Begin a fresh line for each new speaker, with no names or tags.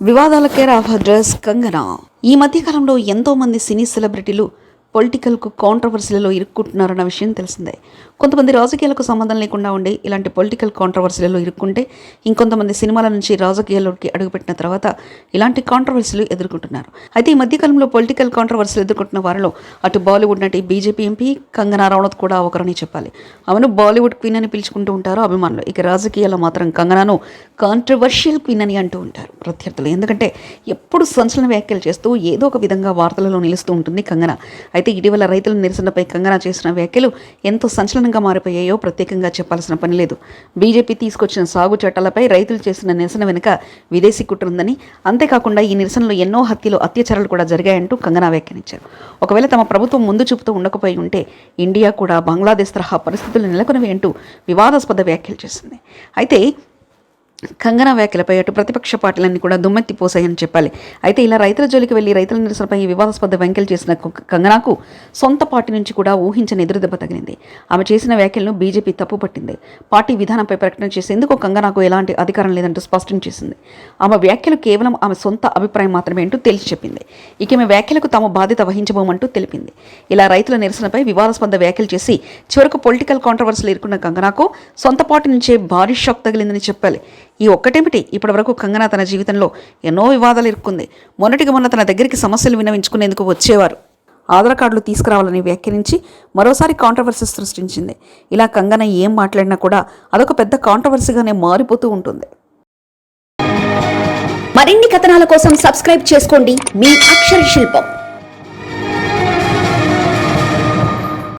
వివాదాలకే రాఫ్ dress Kangana. ఈ మధ్యకాలంలో ఎంతో మంది సినీ సెలబ్రిటీలు పొలిటికల్కు కాంట్రవర్సీలలో ఇరుక్కుంటున్నారన్న విషయం తెలిసిందే. కొంతమంది రాజకీయాలకు సంబంధం లేకుండా ఉండి ఇలాంటి పొలిటికల్ కాంట్రవర్సీలలో ఇరుక్కుంటే ఇంకొంతమంది సినిమాల నుంచి రాజకీయాల్లోకి అడుగుపెట్టిన తర్వాత ఇలాంటి కాంట్రవర్సీలు ఎదుర్కొంటున్నారు. అయితే ఈ మధ్యకాలంలో పొలిటికల్ కాంట్రవర్సీలు ఎదుర్కొంటున్న వారిలో అటు బాలీవుడ్ నటి బీజేపీ ఎంపీ కంగనా రావణత్ కూడా ఒకరని చెప్పాలి. ఆమెను బాలీవుడ్ క్వీన్ అని పిలుచుకుంటూ ఉంటారు అభిమానులు. ఇక రాజకీయాల్లో మాత్రం కంగనాను కాంట్రవర్షియల్ క్వీన్ అని అంటూ ఉంటారు ప్రత్యర్థులు. ఎందుకంటే ఎప్పుడు సంచలన వ్యాఖ్యలు చేస్తూ ఏదో ఒక విధంగా వార్తలలో నిలుస్తూ ఉంటుంది కంగన. అయితే ఇటీవల రైతుల నిరసనపై కంగనా చేసిన వ్యాఖ్యలు ఎంతో సంచలనంగా మారిపోయాయో ప్రత్యేకంగా చెప్పాల్సిన పని లేదు. బీజేపీ తీసుకొచ్చిన సాగు చట్టాలపై రైతులు చేసిన నిరసన వెనుక విదేశీ కుట్ర ఉందని అంతేకాకుండా ఈ నిరసనలో ఎన్నో హత్యలు అత్యాచారాలు కూడా జరిగాయంటూ కంగనా వ్యాఖ్యానించారు. ఒకవేళ తమ ప్రభుత్వం ముందు చూపుతూ ఉండకపోయి ఉంటే ఇండియా కూడా బంగ్లాదేశ్ తరహా పరిస్థితులు నెలకొనవి అంటూ వివాదాస్పద వ్యాఖ్యలు చేసింది. అయితే కంగనా వ్యాఖ్యలపై అటు ప్రతిపక్ష పార్టీలన్నీ కూడా దుమ్మెత్తి పోసాయని చెప్పాలి. అయితే ఇలా రైతుల జోలికి వెళ్ళి రైతుల నిరసనపై వివాదాస్పద వ్యాఖ్యలు చేసిన కంగనాకు సొంత పార్టీ నుంచి కూడా ఊహించని ఎదురుదెబ్బ తగిలింది. ఆమె చేసిన వ్యాఖ్యలను బీజేపీ తప్పుపట్టింది పార్టీ విధానంపై ప్రకటన చేసేందుకు కంగనాకు ఎలాంటి అధికారం లేదంటూ స్పష్టం చేసింది. ఆమె వ్యాఖ్యలు కేవలం ఆమె సొంత అభిప్రాయం మాత్రమే అంటూ తేల్చి చెప్పింది. ఇక ఆమె వ్యాఖ్యలకు తాము బాధ్యత వహించబోమంటూ తెలిపింది. ఇలా రైతుల నిరసనపై వివాదాస్పద వ్యాఖ్యలు చేసి చివరకు పొలిటికల్ కాంట్రవర్సీలు ఎదుర్కొన్న కంగనాకు సొంత పార్టీ నుంచే భారీ షాక్ తగిలిందని చెప్పాలి. ఈ ఒక్కటేమిటి? ఇప్పటివరకు కంగనా తన జీవితంలో ఎన్నో వివాదాలు ఇరుక్కుంది. మొన్నటికి మొన్న తన దగ్గరికి సమస్యలు వినవించుకునేందుకు వచ్చేవారు. ఆధార్ కార్డులు తీసుకురావాలని వ్యాఖ్యానించి మరోసారి కాంట్రవర్సీ సృష్టించింది. ఇలా కంగన ఏం మాట్లాడినా కూడా అదొక పెద్ద కాంట్రవర్సీగానే మారిపోతూ ఉంటుంది.
మరిన్ని కథనాల కోసం సబ్స్క్రైబ్ చేసుకోండి. మీ అక్షర శిల్పం.